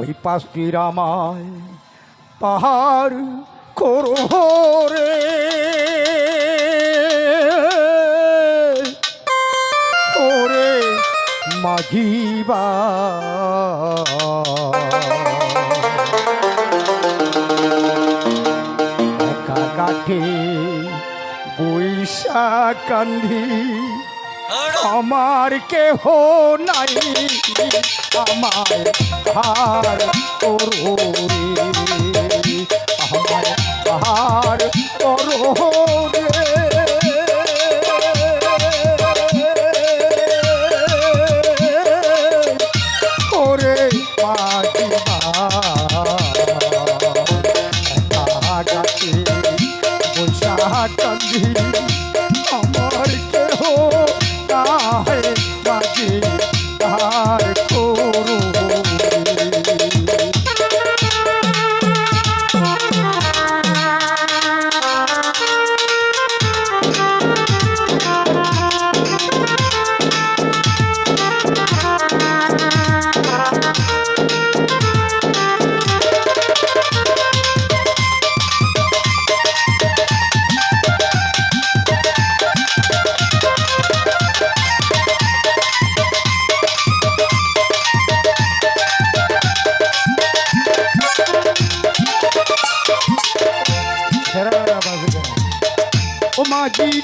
ওই পাশটির আমায় পাহাড় করো রে। ওরে একা কাঠে বৈশাখ কান্ধি আমার কেহ নাই। আমার হার করো রে আমার হার করো আমার কেহ I've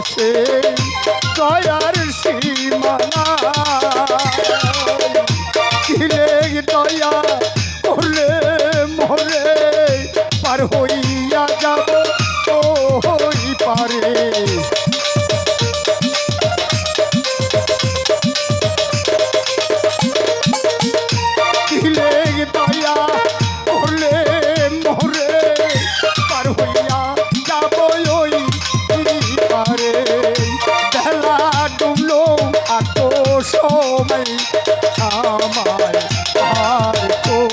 কাছে দয়ার সীমানা। দয়া ওলে মরে পার হইয়া যাব পারে। আমায় আর করো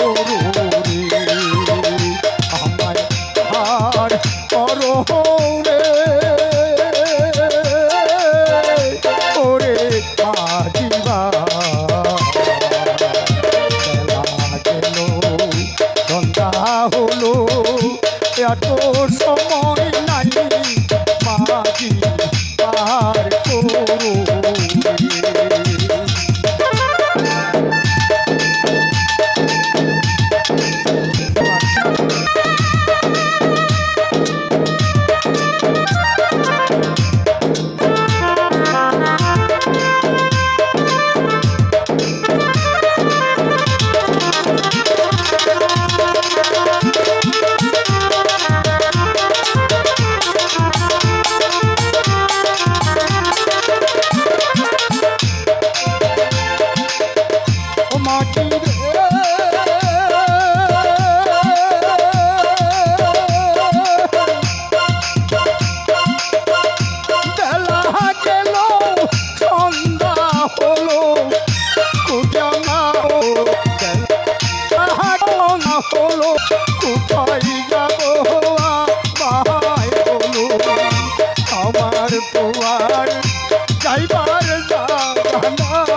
গেল সন্ধ্যা হলো কুজানা না হলো কোথায় যাব? বাহাই হলো আমার তো যাইবার জানা